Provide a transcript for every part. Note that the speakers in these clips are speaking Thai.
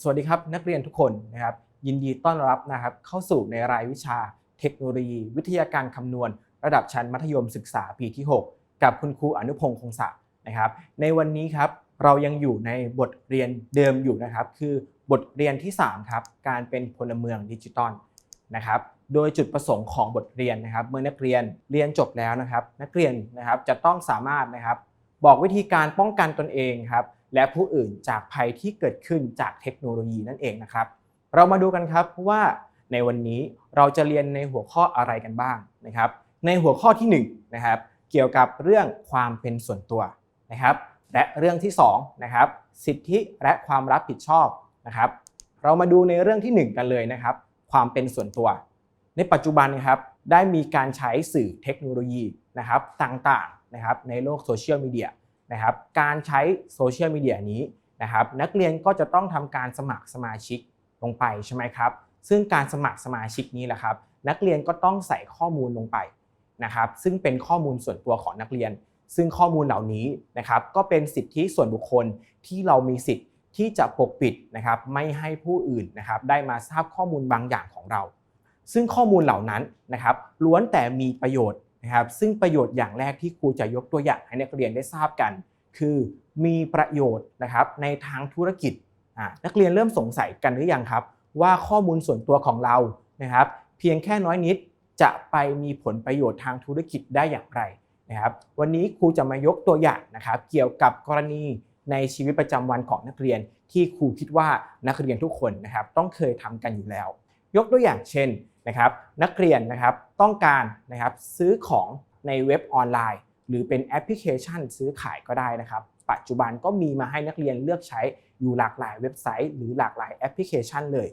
สวัสดีครับนักเรียนทุกคนนะครับยินดีต้อนรับนะครับเข้าสู่ในรายวิชาเทคโนโลยี วิทยาการคำนวณ ระดับชั้นมัธยมศึกษาปีที่ 6 กับคุณครูอนุพงศ์คงศักดิ์นะครับ ในวันนี้ครับเรายังอยู่ในบทเรียนเดิมอยู่นะครับ คือบทเรียนที่3ครับการเป็นพลเมืองดิจิตอลนะครับโดยจุดประสงค์ของบทเรียนนะครับ เมื่อนักเรียนเรียนจบแล้วนะครับ นักเรียนนะครับจะต้องสามารถนะครับบอกวิธีการป้องกันตนเองครับ และผู้อื่นจากภัยที่เกิดขึ้นจากเทคโนโลยีนั่นเองนะครับ เรามาดูกันครับว่าในวันนี้เราจะเรียนในหัวข้ออะไรกันบ้างนะครับ ในหัวข้อที่1นะครับเกี่ยวกับเรื่องความเป็นส่วนตัวนะครับ และเรื่องที่2นะครับสิทธิและความรับผิดชอบนะครับ เรามาดูในเรื่องที่ 1 กันเลยนะครับ ความเป็นส่วนตัว ในปัจจุบันนะครับได้มีการใช้สื่อเทคโนโลยีนะครับต่างๆนะครับในโลกโซเชียลมีเดีย นะครับการใช้โซเชียลมีเดียนี้นะครับนักเรียนก็จะต้องทำการสมัครสมาชิกลงไปใช่ไหมครับ ซึ่งการสมัครสมาชิกนี้แหละครับ นักเรียนก็ต้องใส่ข้อมูลลงไปนะครับ ซึ่งเป็นข้อมูลส่วนตัวของนักเรียน ซึ่งข้อมูลเหล่านี้นะครับก็เป็นสิทธิส่วนบุคคลที่เรามีสิทธิ์ที่จะปกปิดนะครับไม่ให้ผู้อื่นนะครับได้มาทราบข้อมูลบางอย่างของเรา ซึ่งข้อมูลเหล่านั้นนะครับล้วนแต่มีประโยชน์ นะครับซึ่งประโยชน์อย่างแรกที่ครูจะยกตัวอย่างให้นักเรียนได้ทราบกัน คือมีประโยชน์นะครับในทางธุรกิจนักเรียนเริ่มสงสัยกันหรือยังครับ ว่าข้อมูลส่วนตัวของเรานะครับ เพียงแค่น้อยนิดจะไปมีผลประโยชน์ทางธุรกิจได้อย่างไรนะครับวันนี้ครูจะมายกตัวอย่างนะครับ เกี่ยวกับกรณีในชีวิตประจำวันของนักเรียน ที่ครูคิดว่านักเรียนทุกคนนะครับต้องเคยทำกันอยู่แล้ว ยกตัวอย่างเช่น นะครับนักเรียนนะครับต้องการนะครับซื้อของในเว็บออนไลน์ หรือเป็นแอปพลิเคชันซื้อขายก็ได้นะครับ ปัจจุบันก็มีมาให้นักเรียนเลือกใช้อยู่หลากหลายเว็บไซต์ หรือหลากหลายแอปพลิเคชันเลย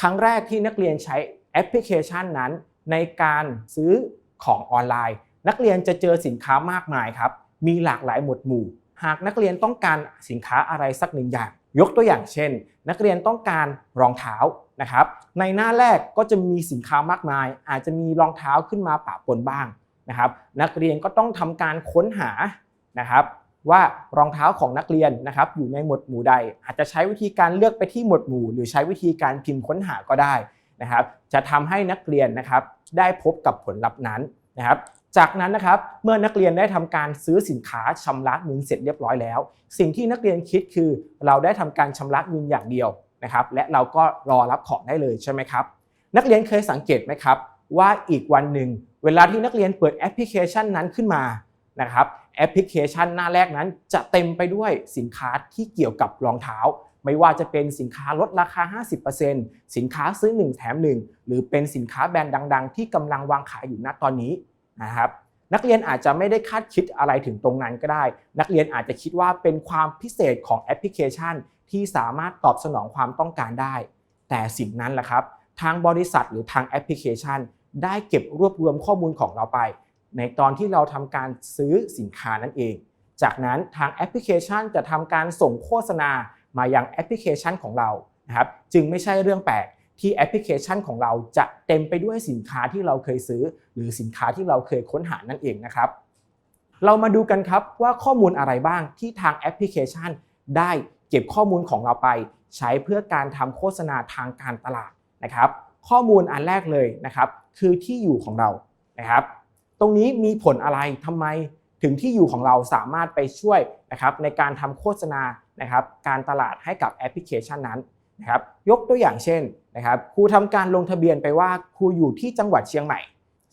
ครั้งแรกที่นักเรียนใช้แอปพลิเคชันนั้น ในการซื้อของออนไลน์ นักเรียนจะเจอสินค้ามากมายครับมีหลากหลายหมวดหมู่ หากนักเรียนต้องการสินค้าอะไรสักหนึ่งอย่าง ยกตัวอย่างเช่น นักเรียนต้องการรองเท้า นะครับในหน้าแรกก็จะมีสินค้ามากมาย อาจจะมีรองเท้าขึ้นมาปะปนบ้างนะครับ นักเรียนก็ต้องทำการค้นหานะครับว่ารองเท้าของนักเรียนนะครับอยู่ในหมวดหมู่ใด อาจจะใช้วิธีการเลือกไปที่หมวดหมู่ หรือใช้วิธีการพิมพ์ค้นหาก็ได้นะครับ จะทำให้นักเรียนนะครับได้พบกับผลลัพธ์นั้นนะครับ จากนั้นนะครับเมื่อนักเรียนได้ทำการซื้อสินค้าชำระเงินเสร็จเรียบร้อยแล้ว สิ่งที่นักเรียนคิดคือเราได้ทำการชำระเงินอย่างเดียว นะครับและเราก็รอรับของได้เลยใช่ไหมครับนักเรียนเคยสังเกตไหมครับ ว่าอีกวันหนึ่งเวลาที่นักเรียนเปิดแอปพลิเคชันนั้นขึ้นมานะครับแอปพลิเคชันหน้าแรกนั้น จะเต็มไปด้วยสินค้าที่เกี่ยวกับรองเท้า ไม่ว่าจะเป็นสินค้าลดราคา 50%สินค้าซื้อ 1 แถม 1 หรือเป็นสินค้าแบรนด์ดัง ๆ ที่กำลังวางขายอยู่ณตอนนี้นะครับนักเรียนอาจจะไม่ได้คาดคิดอะไรถึงตรงนั้นก็ได้ นักเรียนอาจจะคิดว่าเป็นความพิเศษของแอปพลิเคชัน ที่สามารถตอบสนองความต้องการได้ แต่สิ่งนั้นแหละครับ ทางบริษัทหรือทางแอปพลิเคชัน ได้เก็บรวบรวมข้อมูลของเราไป ในตอนที่เราทำการซื้อสินค้านั่นเอง จากนั้นทางแอปพลิเคชันจะทำการส่งโฆษณามายังแอปพลิเคชันของเรานะครับ จึงไม่ใช่เรื่องแปลกที่แอปพลิเคชันของเราจะเต็มไปด้วยสินค้าที่เราเคยซื้อ หรือสินค้าที่เราเคยค้นหานั่นเองนะครับ เรามาดูกันครับว่าข้อมูลอะไรบ้างที่ทางแอปพลิเคชันได้ เก็บข้อมูลของเราไป ใช้เพื่อการทำโฆษณาทางการตลาดนะครับ ข้อมูลอันแรกเลยนะครับ คือที่อยู่ของเรานะครับ ตรงนี้มีผลอะไรทำไมถึงที่อยู่ของเราสามารถไปช่วยนะครับในการทำโฆษณานะครับการตลาดให้กับแอปพลิเคชันนั้นนะครับยกตัวอย่างเช่นนะครับครูทำการลงทะเบียนไปว่าครูอยู่ที่จังหวัดเชียงใหม่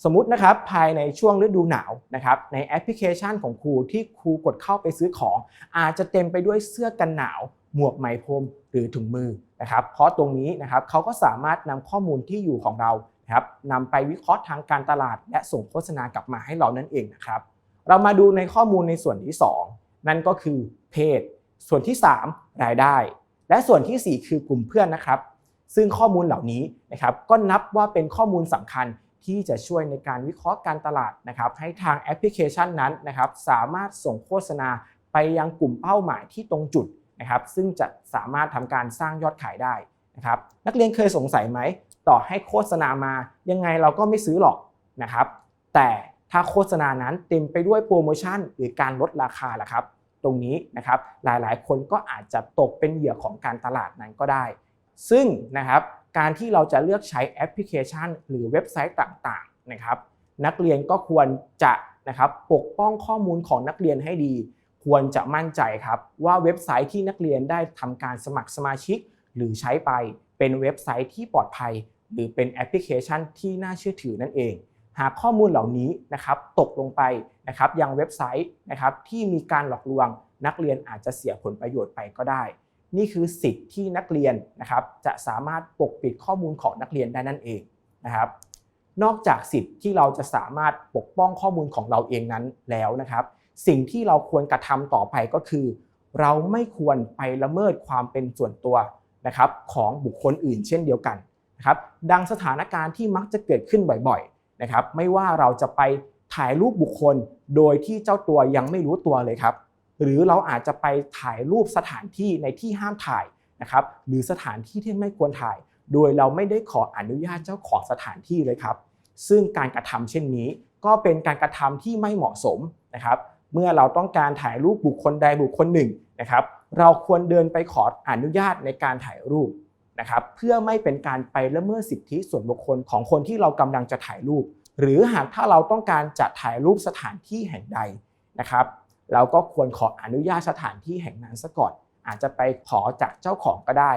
สมมุตินะครับภายในช่วงฤดูหนาวนะครับในแอปพลิเคชันของครูที่ครูกดเข้าไปซื้อของ อาจจะเต็มไปด้วยเสื้อกันหนาว หมวกไหมพรมหรือถุงมือนะครับเพราะตรงนี้นะครับเขาก็สามารถนำข้อมูลที่อยู่ของเราครับนำไปวิเคราะห์ทางการตลาด และส่งโฆษณากลับมาให้เรานั่นเองนะครับเรามาดูในข้อมูลในส่วนที่ 2 นั่นก็คือเพศ ส่วนที่ 3 รายได้ และส่วนที่ 4 คือกลุ่มเพื่อนนะครับ ซึ่งข้อมูลเหล่านี้นะครับก็นับว่าเป็นข้อมูลสำคัญ ที่จะช่วยในการวิเคราะห์การตลาดนะครับให้ทางแอปพลิเคชันนั้นนะครับสามารถส่งโฆษณาไปยังกลุ่มเป้าหมายที่ตรงจุดนะครับซึ่งจะสามารถทำการสร้างยอดขายได้นะครับนักเรียนเคยสงสัยไหม ต่อให้โฆษณามายังไงเราก็ไม่ซื้อหรอกนะครับแต่ถ้าโฆษณานั้นเต็มไปด้วยโปรโมชั่นหรือการลดราคาล่ะครับตรงนี้นะครับหลายๆ คนก็อาจจะตกเป็นเหยื่อของการตลาดนั้นก็ได้ ซึ่งนะครับ การที่เราจะเลือกใช้แอปพลิเคชัน หรือเว็บไซต์ต่างๆนะครับ นักเรียนก็ควรจะนะครับปกป้องข้อมูลของนักเรียนให้ดี ควรจะมั่นใจครับว่าเว็บไซต์ที่นักเรียนได้ทำการสมัครสมาชิก หรือใช้ไปเป็นเว็บไซต์ที่ปลอดภัย หรือเป็นแอปพลิเคชันที่น่าเชื่อถือนั่นเอง หากข้อมูลเหล่านี้นะครับตกลงไปนะครับยังเว็บไซต์นะครับที่มีการหลอกลวง นักเรียนอาจจะเสียผลประโยชน์ไปก็ได้ นี่คือสิทธิ์ที่นักเรียนนะครับจะสามารถปกปิดข้อมูลของนักเรียนได้นั่นเองนะครับ นอกจากสิทธิ์ที่เราจะสามารถปกป้องข้อมูลของเราเองนั้นแล้วนะครับ สิ่งที่เราควรกระทำต่อไปก็คือ เราไม่ควรไปละเมิดความเป็นส่วนตัวนะครับของบุคคลอื่นเช่นเดียวกันนะครับ ดังสถานการณ์ที่มักจะเกิดขึ้นบ่อยๆนะครับ ไม่ว่าเราจะไปถ่ายรูปบุคคลโดยที่เจ้าตัวยังไม่รู้ตัวเลยครับ หรือเราอาจจะไปถ่ายรูปสถานที่ในที่ห้ามถ่ายนะครับหรือสถานที่ที่ไม่ควรถ่าย โดยเราไม่ได้ขออนุญาตเจ้าของสถานที่เลยครับ ซึ่งการกระทำเช่นนี้ ก็เป็นการกระทำที่ไม่เหมาะสมนะครับ เมื่อเราต้องการถ่ายรูปบุคคลใดบุคคลหนึ่งนะครับ เราควรเดินไปขออนุญาตในการถ่ายรูปนะครับเพื่อไม่เป็นการไปละเมิดสิทธิส่วนบุคคลของคนที่เรากำลังจะถ่ายรูป หรือหากถ้าเราต้องการจะถ่ายรูปสถานที่แห่งใดนะครับ เราก็ควรขออนุญาตสถานที่แห่งนั้นซะก่อน อาจจะไปขอจากเจ้าของก็ได้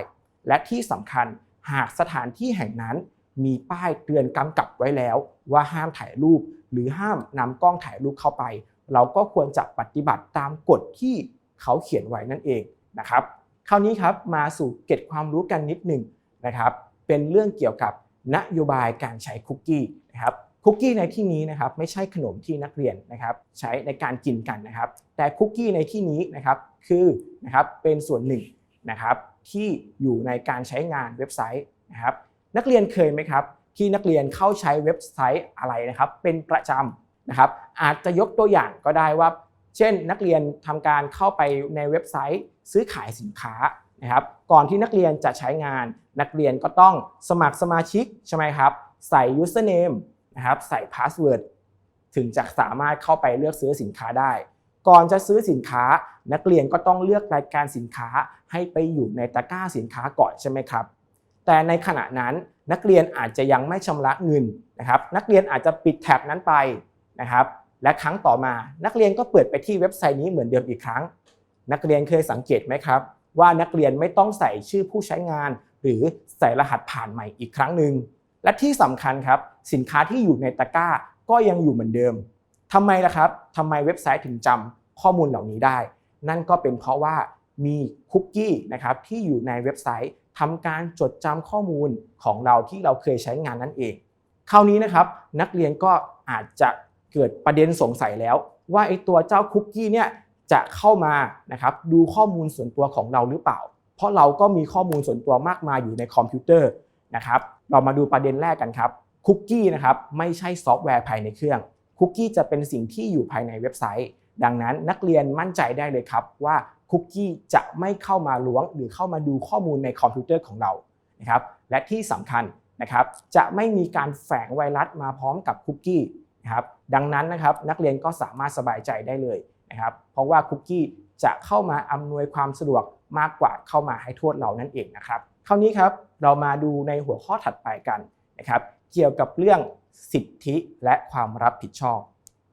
และที่สำคัญหากสถานที่แห่งนั้นมีป้ายเตือนกำกับไว้แล้ว ว่าห้ามถ่ายรูป หรือห้ามนำกล้องถ่ายรูปเข้าไป เราก็ควรจะปฏิบัติตามกฎที่เขาเขียนไว้นั่นเองนะครับคราวนี้ครับมาสู่เก็บความรู้กันนิดหนึ่งนะครับ เป็นเรื่องเกี่ยวกับนโยบายการใช้คุกกี้นะครับ คุกกี้ในที่นี้นะครับไม่ใช่ขนมที่นักเรียนนะครับใช้ในการกินกันนะครับ แต่คุกกี้ในที่นี้นะครับคือนะครับเป็นส่วนหนึ่งนะครับที่อยู่ในการใช้งานเว็บไซต์นะครับนักเรียนเคยไหมครับที่นักเรียนเข้าใช้เว็บไซต์อะไรนะครับเป็นประจำนะครับอาจจะยกตัวอย่างก็ได้ว่า เช่น นักเรียนทำการเข้าไปในเว็บไซต์ซื้อขายสินค้านะครับก่อนที่นักเรียนจะใช้งาน นักเรียนก็ต้องสมัครสมาชิกใช่ไหมครับใส่ username นะครับใส่ password ถึงจะสามารถเข้าไปเลือกซื้อสินค้าได้ ก่อนจะซื้อสินค้านักเรียนก็ต้องเลือกรายการสินค้าให้ไปอยู่ในตะกร้าสินค้าก่อนใช่ไหมครับ แต่ในขณะนั้นนักเรียนอาจจะยังไม่ชำระเงินนะครับ นักเรียนอาจจะปิดแท็บนั้นไปนะครับ และครั้งต่อมานักเรียนก็เปิดไปที่เว็บไซต์นี้เหมือนเดิมอีกครั้ง นักเรียนเคยสังเกตไหมครับ ว่านักเรียนไม่ต้องใส่ชื่อผู้ใช้งาน หรือใส่รหัสผ่านใหม่อีกครั้งหนึ่ง และที่สำคัญครับสินค้าที่อยู่ในตะกร้าก็ยังอยู่เหมือนเดิมทำไมล่ะครับทำไมเว็บไซต์ถึงจำข้อมูลเหล่านี้ได้ นั่นก็เป็นเพราะว่ามีคุกกี้นะครับที่อยู่ในเว็บไซต์ทำการจดจำข้อมูลของเราที่เราเคยใช้งานนั่นเอง คราวนี้นะครับนักเรียนก็อาจจะเกิดประเด็นสงสัยแล้ว ว่าไอ้ตัวเจ้าคุกกี้เนี่ยจะเข้ามานะครับดูข้อมูลส่วนตัวของเราหรือเปล่า เพราะเราก็มีข้อมูลส่วนตัวมากมายอยู่ในคอมพิวเตอร์นะครับ เรามาดูประเด็นแรกกันครับคุกกี้นะครับไม่ใช่ซอฟต์แวร์ภายในเครื่องคุกกี้จะเป็นสิ่งที่อยู่ภายในเว็บไซต์ ดังนั้นนักเรียนมั่นใจได้เลยครับว่าคุกกี้จะไม่เข้ามาล้วง หรือเข้ามาดูข้อมูลในคอมพิวเตอร์ของเรานะครับและที่สำคัญนะครับจะไม่มีการแฝงไวรัสมาพร้อมกับคุกกี้นะครับดังนั้นนะครับนักเรียนก็สามารถสบายใจได้เลยนะครับเพราะว่าคุกกี้จะเข้ามาอำนวยความสะดวกมากกว่าเข้ามาให้โทษเรานั่นเองนะครับคราวนี้ครับ เรามาดูในหัวข้อถัดไปกันนะครับ เกี่ยวกับเรื่องสิทธิและความรับผิดชอบ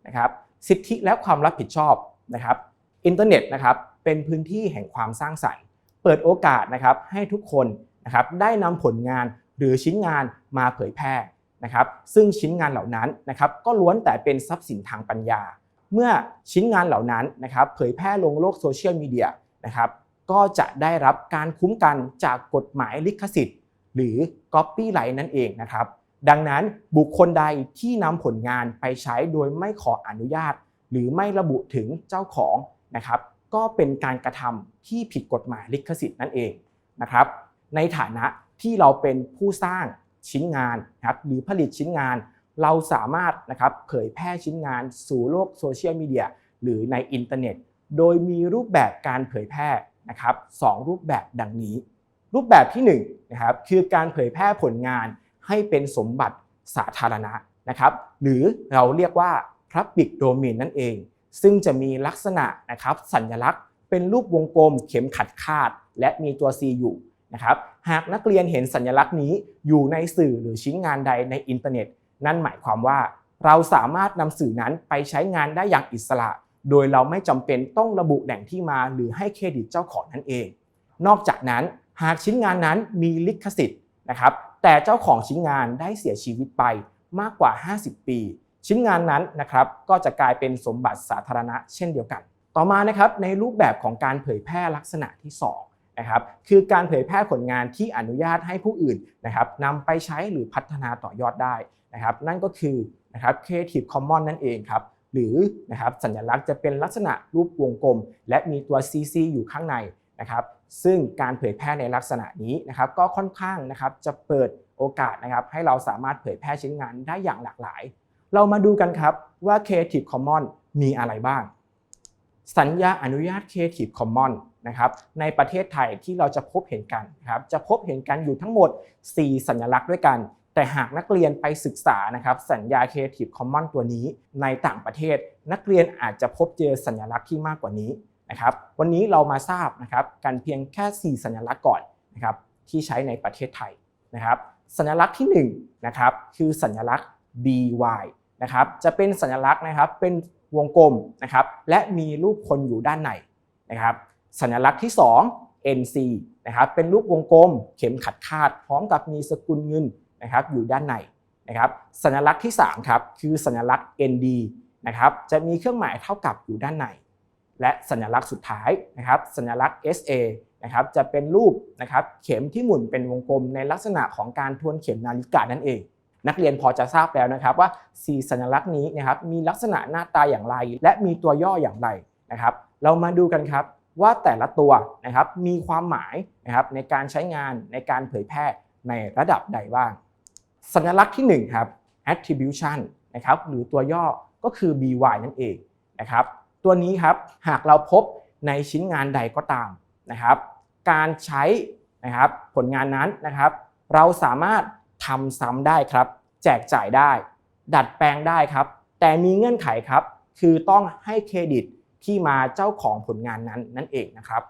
นะครับ สิทธิและความรับผิดชอบนะครับ อินเทอร์เน็ตนะครับเป็นพื้นที่แห่งความสร้างสรรค์ เปิดโอกาสนะครับให้ทุกคนนะครับได้นำผลงานหรือชิ้นงานมาเผยแพร่นะครับ ซึ่งชิ้นงานเหล่านั้นนะครับก็ล้วนแต่เป็นทรัพย์สินทางปัญญา เมื่อชิ้นงานเหล่านั้นนะครับเผยแพร่ลงโลกโซเชียลมีเดียนะครับก็จะได้รับการคุ้มกันจากกฎหมายลิขสิทธิ์ หรือ Copyright นั่นเองนะครับ ดังนั้นบุคคลใดที่นำผลงานไปใช้โดยไม่ขออนุญาต หรือไม่ระบุถึงเจ้าของนะครับ ก็เป็นการกระทำที่ผิดกฎหมายลิขสิทธิ์นั่นเองนะครับ ในฐานะที่เราเป็นผู้สร้างชิ้นงานนะครับหรือผลิตชิ้นงาน เราสามารถนะครับเผยแพร่ชิ้นงานสู่โลกโซเชียลมีเดียหรือในอินเทอร์เน็ต โดยมีรูปแบบการเผยแพร่นะครับสองรูปแบบดังนี้ รูปแบบที่1นนะครับคือการเผยแพร่ผลงานให้เป็นสมบัติสาธารณะนะครับหรือเราเรียกว่า Public Domain นั่นเอง ซึ่งจะมีลักษณะนะครับสัญลักษณ์เป็นรูปวงกลมเข็มขัดคาด และมีตัว C อยู่นะครับหากนักเรียนเห็นสัญลักษณ์นี้อยู่ในสื่อหรือชิ้นงานใดในอินเทอร์เน็ต นั่นหมายความว่า เราสามารถนำสื่อนั้นไปใช้งานได้อย่างอิสระ โดยเราไม่จำเป็นต้องระบุแหล่งที่มาหรือให้เครดิตเจ้าของนั่นเอง นอกจากนั้น หากชิ้นงานนั้นมีลิขสิทธิ์นะครับแต่เจ้าของชิ้นงานได้เสียชีวิตไปมากกว่า 50 ปี ชิ้นงานนั้นนะครับก็จะกลายเป็นสมบัติสาธารณะเช่นเดียวกัน ต่อมานะครับในรูปแบบของการเผยแพร่ลักษณะที่2นะครับคือการเผยแพร่ผลงานที่อนุญาตให้ผู้อื่นนะครับนำไปใช้หรือพัฒนาต่อยอดได้นะครับนั่นก็คือนะครับ Creative Commons นั่นเองครับหรือนะครับสัญลักษณ์จะเป็นลักษณะรูปวงกลม และมีตัว CC อยู่ข้างในนะครับ ซึ่งการเผยแพร่ในลักษณะนี้นะครับก็ค่อนข้างนะครับจะเปิดโอกาสนะครับให้เราสามารถเผยแพร่ชิ้นงานได้อย่างหลากหลาย เรามาดูกันครับว่า Creative Commons มีอะไรบ้าง สัญญาอนุญาต Creative Commons นะครับในประเทศไทยที่เราจะพบเห็นกันนะครับจะพบเห็นกันอยู่ทั้งหมด 4 สัญลักษณ์ด้วยกัน แต่หากนักเรียนไปศึกษานะครับสัญญา Creative Commons ตัวนี้ในต่างประเทศ นักเรียนอาจจะพบเจอสัญลักษณ์ที่มากกว่านี้ นะครับวันนี้เรามาทราบนะครับกันเพียงแค่ 4 สัญลักษณ์ก่อนนะครับที่ใช้ในประเทศไทยนะครับสัญลักษณ์ที่1นะครับคือสัญลักษณ์ BY นะครับจะเป็นสัญลักษณ์นะครับเป็นวงกลมนะครับและมีรูปคนอยู่ด้านในนะครับสัญลักษณ์ที่ 2 NC นะครับเป็นรูปวงกลม เข็มขัดคาด พร้อมกับมีสกุลเงินนะครับอยู่ด้านในนะครับสัญลักษณ์ที่3ครับคือสัญลักษณ์ ND นะครับจะมีเครื่องหมายเท่ากับอยู่ด้านใน และสัญลักษณ์สุดท้ายนะครับสัญลักษณ์ SA นะครับจะเป็นรูปนะครับเข็มที่หมุนเป็นวงกลมในลักษณะของการทวนเข็มนาฬิกานั่นเอง นักเรียนพอจะทราบแล้วนะครับว่า 4 สัญลักษณ์นี้นะครับมีลักษณะหน้าตาอย่างไร และมีตัวย่ออย่างไรนะครับเรามาดูกันครับว่าแต่ละตัวนะครับมีความหมายนะครับในการใช้งานในการเผยแพร่ในระดับใดบ้าง สัญลักษณ์ที่1ครับ attribution นะครับหรือตัวย่อก็คือ by นั่นเองนะครับ ตัวนี้ครับหากเราพบในชิ้นงานใดก็ตามนะครับ การใช้นะครับผลงานนั้นนะครับ เราสามารถทำซ้ำได้ครับ แจกจ่ายได้ ดัดแปลงได้ครับ แต่มีเงื่อนไขครับ คือต้องให้เครดิตที่มาเจ้าของผลงานนั้นนั่นเองนะครับ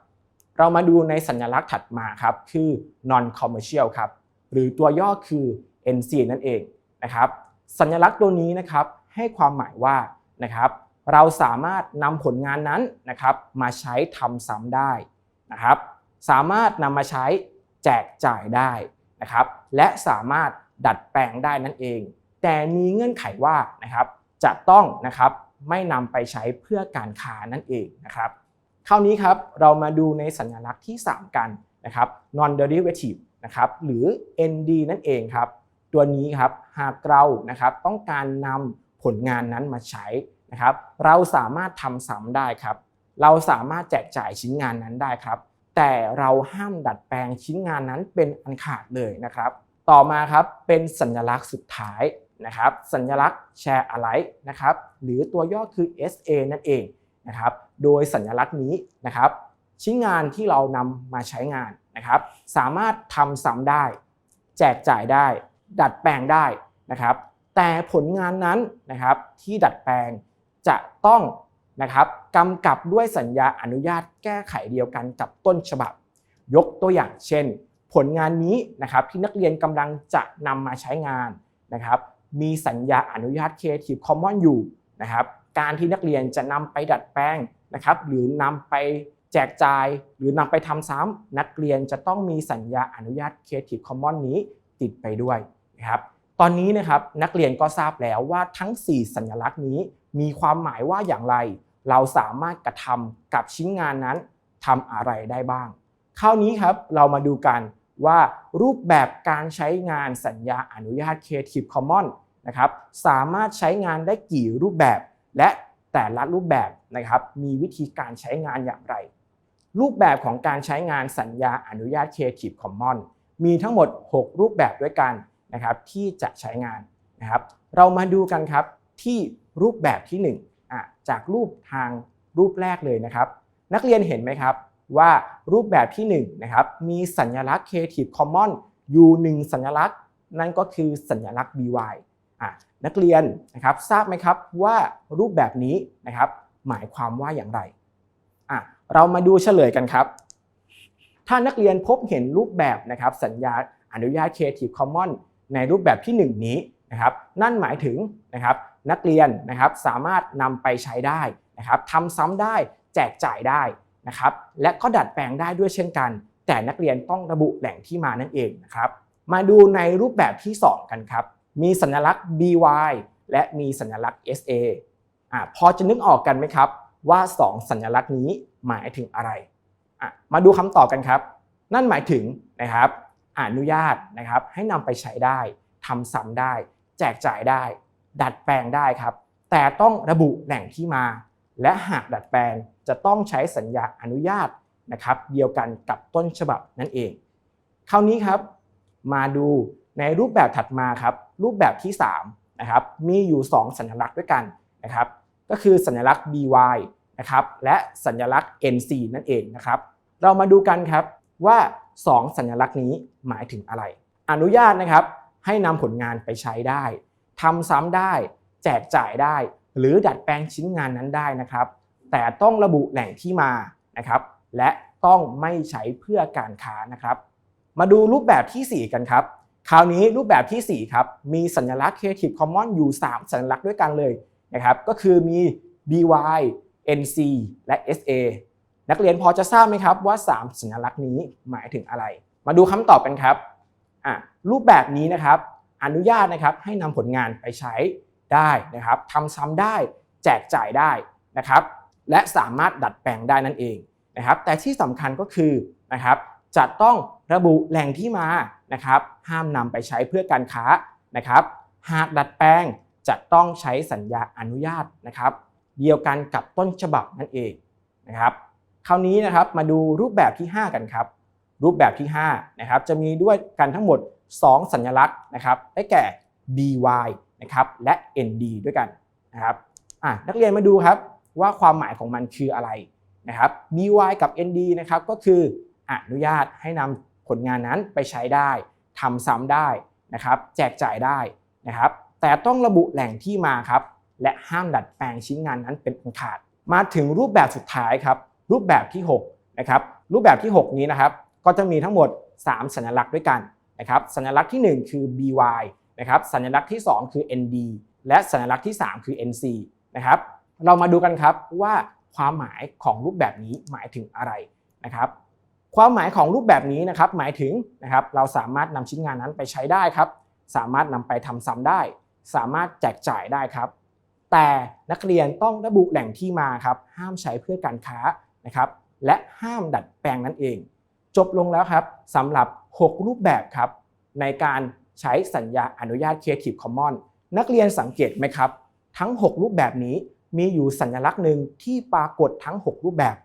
เรามาดูในสัญลักษณ์ถัดมาครับ คือ non commercial ครับ หรือตัวย่อคือ NC นั่นเองนะครับ สัญลักษณ์ตัวนี้นะครับให้ความหมายว่านะครับ เราสามารถนำผลงานนั้นนะครับมาใช้ทำซ้ำได้นะครับ สามารถนำมาใช้แจกจ่ายได้นะครับ และสามารถดัดแปลงได้นั่นเอง แต่มีเงื่อนไขว่านะครับจะต้องนะครับไม่นำไปใช้เพื่อการค้านั่นเองนะครับคราวนี้ครับเรามาดูในสัญลักษณ์ที่ 3 กันนะครับ non derivative นะครับหรือ ND นั่นเองครับ ตัวนี้ครับหากเรานะครับต้องการนำผลงานนั้นมาใช้ นะครับเราสามารถทำซ้ำได้ครับ เราสามารถแจกจ่ายชิ้นงานนั้นได้ครับ แต่เราห้ามดัดแปลงชิ้นงานนั้นเป็นอันขาดเลยนะครับ ต่อมาครับเป็นสัญลักษณ์สุดท้ายนะครับ สัญลักษณ์ share alike นะครับ หรือตัวย่อคือ SA นั่นเองนะครับ โดยสัญลักษณ์นี้นะครับ ชิ้นงานที่เรานำมาใช้งานนะครับ สามารถทำซ้ำได้ แจกจ่ายได้ ดัดแปลงได้นะครับ แต่ผลงานนั้นนะครับที่ดัดแปลง จะต้องนะครับกำกับด้วยสัญญาอนุญาตแก้ไขเดียวกันกับต้นฉบับ ยกตัวอย่างเช่น ผลงานนี้นะครับที่นักเรียนกำลังจะนำมาใช้งานนะครับ มีสัญญาอนุญาต Creative Commons อยู่นะครับ การที่นักเรียนจะนำไปดัดแปลงนะครับ หรือนำไปแจกจ่ายหรือนำไปทำซ้ำนักเรียนจะต้องมีสัญญาอนุญาต Creative Commons นี้ติดไปด้วยนะครับ ตอนนี้นะครับนักเรียนก็ทราบแล้วว่าทั้ง 4 สัญลักษณ์นี้ มีความหมายว่าอย่างไร เราสามารถกระทำกับชิ้นงานนั้นทำอะไรได้บ้าง คราวนี้ครับเรามาดูกันว่ารูปแบบการใช้งานสัญญาอนุญาต Creative Commons นะครับสามารถใช้งานได้กี่รูปแบบ และแต่ละรูปแบบนะครับมีวิธีการใช้งานอย่างไร รูปแบบของการใช้งานสัญญาอนุญาต Creative Commons มีทั้งหมด 6 รูปแบบด้วยกันนะครับที่จะใช้งานนะครับ เรามาดูกันครับที่ รูปแบบที่1อะจากรูปทางรูปแรกเลยนะครับ นักเรียนเห็นไหมครับว่ารูปแบบที่1นะครับมีสัญลักษณ์ Creative Commons อยู่1สัญลักษณ์ นั่นก็คือสัญลักษณ์ BY อะนักเรียนนะครับทราบไหมครับว่ารูปแบบนี้นะครับหมายความว่าอย่างไรอะเรามาดูเฉลยกันครับ ถ้านักเรียนพบเห็นรูปแบบนะครับสัญญาอนุญาต Creative Commons ในรูปแบบที่ 1 นี้ นะครับนั่นหมายถึงนะครับนักเรียนนะครับสามารถนำไปใช้ได้นะครับทำซ้ำได้แจกจ่ายได้นะครับและก็ดัดแปลงได้ด้วยเช่นกัน แต่นักเรียนต้องระบุแหล่งที่มานั่นเองนะครับมาดูในรูปแบบที่ 2 กันครับมีสัญลักษณ์ by และมีสัญลักษณ์ sa อะพอจะนึกออกกันไหมครับว่า 2 สัญลักษณ์นี้หมายถึงอะไรอะมาดูคำตอบกันครับ นั่นหมายถึงนะครับอนุญาตนะครับให้นำไปใช้ได้ทำซ้ำได้ แจกจ่ายได้ ดัดแปลงได้ครับ แต่ต้องระบุแหล่งที่มา และหากดัดแปลงจะต้องใช้สัญญาอนุญาตนะครับ เดียวกันกับต้นฉบับนั่นเอง คราวนี้ครับ มาดูในรูปแบบถัดมาครับ รูปแบบที่3นะครับมีอยู่ 2 สัญลักษณ์ด้วยกันนะครับ ก็คือสัญลักษณ์ by นะครับและสัญลักษณ์ nc นั่นเองนะครับ เรามาดูกันครับว่า 2 สัญลักษณ์นี้หมายถึงอะไร อนุญาตนะครับ ให้นำผลงานไปใช้ได้ทำซ้ำได้ แจกจ่ายได้ หรือดัดแปลงชิ้นงานนั้นได้นะครับ แต่ต้องระบุแหล่งที่มานะครับ และต้องไม่ใช้เพื่อการค้านะครับ มาดูรูปแบบทีสี่4 กันครับ คราวนี้รูปแบบทีสี่ 4 ครับ มีสัญลักษณ์ Creative Commons อยู่ 3 สัญลักษณ์ด้วยกันเลยนะครับ ก็คือมี by nc และ sa นักเรียนพอจะทราบไหมครับว่า 3 สัญลักษณ์นี้หมายถึงอะไร มาดูคำตอบกันครับ อะรูปแบบนี้นะครับอนุญาตนะครับให้นำผลงานไปใช้ได้นะครับทำซ้ำได้แจกจ่ายได้นะครับและสามารถดัดแปลงได้นั่นเองนะครับแต่ที่สำคัญก็คือนะครับจะต้องระบุแหล่งที่มานะครับห้ามนำไปใช้เพื่อการค้านะครับหากดัดแปลงจะต้องใช้สัญญาอนุญาตนะครับเดียวกันกับต้นฉบับนั่นเองนะครับคราวนี้นะครับมาดูรูปแบบที่ 5 กันครับ รูปแบบที่5นะครับจะมีด้วยกันทั้งหมด 2 สัญลักษณ์นะครับได้แก่ by นะครับและ nd ด้วยกันนะครับนักเรียนมาดูครับว่าความหมายของมันคืออะไรนะครับ by กับ nd นะครับก็คืออนุญาตให้นำผลงานนั้นไปใช้ได้ทำซ้ำได้นะครับ แจกจ่ายได้นะครับ แต่ต้องระบุแหล่งที่มาครับ และห้ามดัดแปลงชิ้นงานนั้นเป็นอันขาด มาถึงรูปแบบสุดท้ายครับ รูปแบบที่6นะครับรูปแบบที่ 6 นี้นะครับ ก็จะมีทั้งหมด 3 สัญลักษณ์ด้วยกันนะครับสัญลักษณ์ที่ 1 คือ by นะครับสัญลักษณ์ที่ 2 คือ nd และสัญลักษณ์ที่ 3 คือ nc นะครับเรามาดูกันครับว่าความหมายของรูปแบบนี้หมายถึงอะไรนะครับความหมายของรูปแบบนี้นะครับหมายถึงนะครับเราสามารถนำชิ้นงานนั้นไปใช้ได้ครับ สามารถนำไปทำซ้ำได้ สามารถแจกจ่ายได้ครับ แต่นักเรียนต้องระบุแหล่งที่มาครับห้ามใช้เพื่อการค้านะครับและห้ามดัดแปลงนั่นเอง จบลงแล้วครับสำหรับ 6 รูปแบบครับ ในการใช้สัญญาอนุญาต Creative Commons นักเรียนสังเกตไหมครับ ทั้ง 6 รูปแบบนี้มีอยู่สัญลักษณ์หนึ่งที่ปรากฏทั้ง 6 รูปแบบ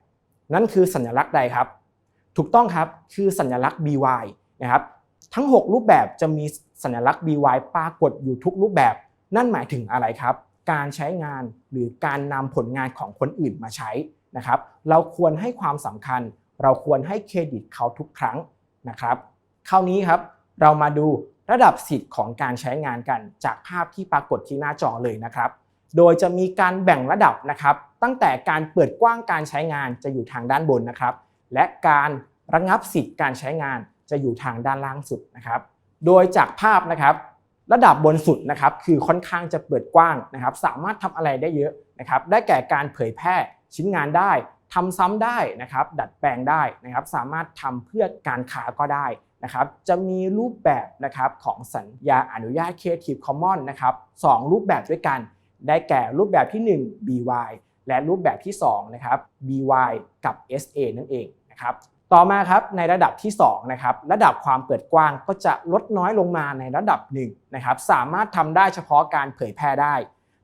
นั่นคือสัญลักษณ์ใดครับ ถูกต้องครับคือสัญลักษณ์ by นะครับทั้ง 6 รูปแบบจะมีสัญลักษณ์ by ปรากฏอยู่ทุกรูปแบบ นั่นหมายถึงอะไรครับ การใช้งานหรือการนำผลงานของคนอื่นมาใช้นะครับ เราควรให้ความสำคัญ เราควรให้เครดิตเขาทุกครั้งนะครับคราวนี้ครับเรามาดูระดับสิทธิ์ของการใช้งานกันจากภาพที่ปรากฏที่หน้าจอเลยนะครับ โดยจะมีการแบ่งระดับนะครับ ตั้งแต่การเปิดกว้างการใช้งานจะอยู่ทางด้านบนนะครับ และการระงับสิทธิ์การใช้งานจะอยู่ทางด้านล่างสุดนะครับ โดยจากภาพนะครับ ระดับบนสุดนะครับ คือค่อนข้างจะเปิดกว้างนะครับ สามารถทำอะไรได้เยอะนะครับ ได้แก่การเผยแพร่ชิ้นงานได้ ทำซ้ำได้นะครับ ดัดแปลงได้นะครับ สามารถทำเพื่อการค้าก็ได้นะครับ จะมีรูปแบบนะครับของสัญญาอนุญาต Creative Commons นะครับสองรูปแบบด้วยกัน ได้แก่รูปแบบที่ 1 by และรูปแบบที่2นะครับ by กับ sa นั่นเองนะครับต่อมาครับในระดับที่2นะครับระดับความเปิดกว้างก็จะลดน้อยลงมาในระดับหนึ่งนะครับสามารถทำได้เฉพาะการเผยแพร่ได้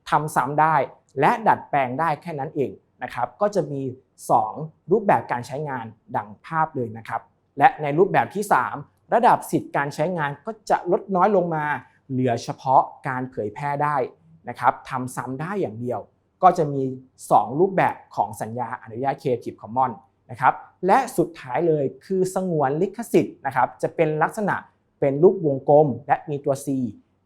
ทำซ้ำได้ และดัดแปลงได้แค่นั้นเองนะครับก็จะมี 2 รูปแบบการใช้งานดังภาพเลยนะครับ และในรูปแบบที่ 3 ระดับสิทธิ์การใช้งานก็จะลดน้อยลงมา เหลือเฉพาะการเผยแพร่ได้นะครับทำซ้ำได้อย่างเดียว ก็จะมี 2 รูปแบบของสัญญาอนุญาต Creative Commons นะครับและสุดท้ายเลยคือสงวนลิขสิทธิ์นะครับจะเป็นลักษณะเป็นรูปวงกลมและมีตัว C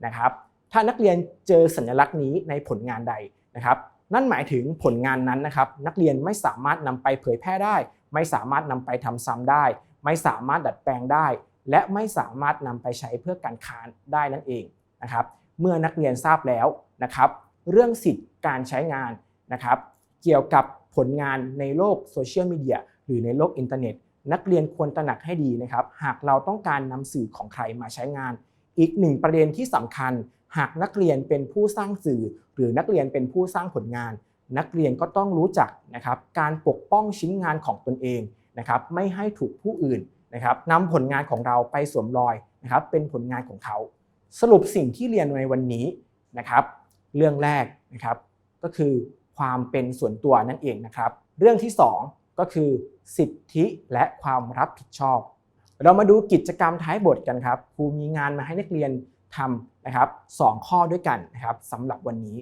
นะครับถ้านักเรียนเจอสัญลักษณ์นี้ในผลงานใดนะครับ นั่นหมายถึงผลงานนั้นนะครับนักเรียนไม่สามารถนำไปเผยแพร่ได้ ไม่สามารถนำไปทำซ้ำได้ ไม่สามารถดัดแปลงได้ และไม่สามารถนำไปใช้เพื่อการค้านได้นั่นเองนะครับเมื่อนักเรียนทราบแล้วนะครับเรื่องสิทธิ์การใช้งานนะครับเกี่ยวกับผลงานในโลกโซเชียลมีเดียหรือในโลกอินเทอร์เน็ต นักเรียนควรตระหนักให้ดีนะครับ หากเราต้องการนำสื่อของใครมาใช้งาน อีกหนึ่งประเด็นที่สำคัญ หากนักเรียนเป็นผู้สร้างสื่อ หรือนักเรียนเป็นผู้สร้างผลงาน นักเรียนก็ต้องรู้จักนะครับการปกป้องชิ้นงานของตนเองนะครับไม่ให้ถูกผู้อื่นนะครับนำผลงานของเราไปสวมรอยนะครับเป็นผลงานของเขา สรุปสิ่งที่เรียนในวันนี้นะครับ เรื่องแรกนะครับก็คือความเป็นส่วนตัวนั่นเองนะครับ เรื่องที่ 2 ก็คือสิทธิและความรับผิดชอบ เรามาดูกิจกรรมท้ายบทกันครับครูมีงานมาให้นักเรียน ทำนะครับสองข้อด้วยกันนะครับสำหรับวันนี้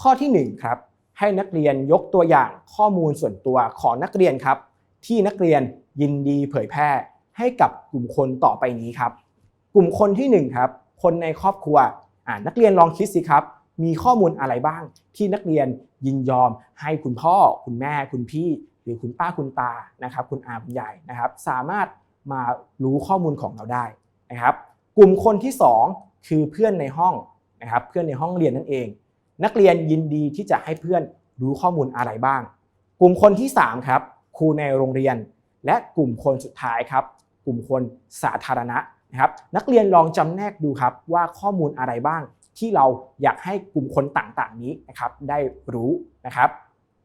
ข้อที่1ครับให้นักเรียนยกตัวอย่างข้อมูลส่วนตัวของนักเรียนครับ ที่นักเรียนยินดีเผยแพร่ให้กับกลุ่มคนต่อไปนี้ครับ กลุ่มคนที่1ครับคนในครอบครัวนักเรียนลองคิดสิครับ มีข้อมูลอะไรบ้าง ที่นักเรียนยินยอม ให้คุณพ่อ คุณแม่ คุณพี่ หรือคุณป้าคุณตานะครับ คุณอาคุณยายนะครับ สามารถมารู้ข้อมูลของเราได้นะครับ กลุ่มคนที่ 2 คือเพื่อนในห้องนะครับเพื่อนในห้องเรียนนั่นเอง นักเรียนยินดีที่จะให้เพื่อนรู้ข้อมูลอะไรบ้าง กลุ่มคนที่ 3 ครับครูในโรงเรียน และกลุ่มคนสุดท้ายครับ กลุ่มคนสาธารณะนะครับนักเรียนลองจำแนกดูครับว่าข้อมูลอะไรบ้าง ที่เราอยากให้กลุ่มคนต่างๆ นี้นะครับได้รู้นะครับ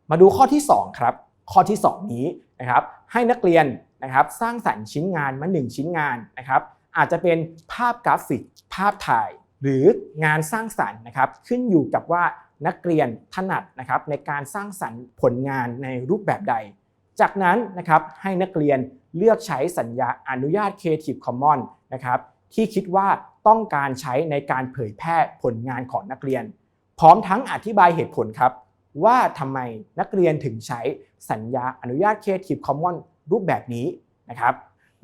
มาดูข้อที่ 2 ครับ ข้อที่ 2 นี้นะครับให้นักเรียนนะครับสร้างสรรค์ชิ้นงานมา 1 ชิ้นงานนะครับ อาจจะเป็นภาพกราฟิก ภาพถ่าย หรืองานสร้างสรรค์นะครับ ขึ้นอยู่กับว่านักเรียนถนัดนะครับในการสร้างสรรค์ผลงานในรูปแบบใด จากนั้นนะครับให้นักเรียนเลือกใช้สัญญาอนุญาต Creative Commons นะครับที่คิดว่าต้องการใช้ในการเผยแพร่ผลงานของนักเรียน พร้อมทั้งอธิบายเหตุผลครับ ว่าทำไมนักเรียนถึงใช้สัญญาอนุญาต Creative Commons รูปแบบนี้นะครับ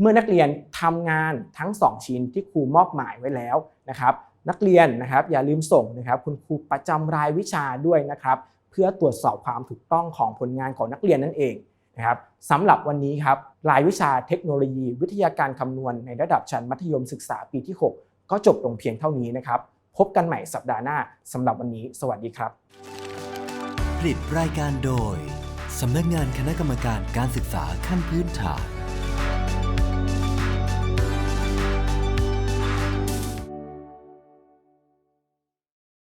เมื่อนักเรียนทำงานทั้ง 2 ชิ้นที่ครูมอบหมายไว้แล้วนะครับ นักเรียนนะครับอย่าลืมส่งนะครับคุณครูประจำรายวิชาด้วยนะครับ เพื่อตรวจสอบความถูกต้องของผลงานของนักเรียนนั่นเองนะครับสำหรับวันนี้ครับรายวิชาเทคโนโลยี วิทยาการคำนวณในระดับชั้นมัธยมศึกษาปีที่ 6 ก็จบลงเพียงเท่านี้นะครับ พบกันใหม่สัปดาห์หน้าสำหรับวันนี้ สวัสดีครับ ผลิตรายการโดยสำนักงานคณะกรรมการการศึกษาขั้นพื้นฐาน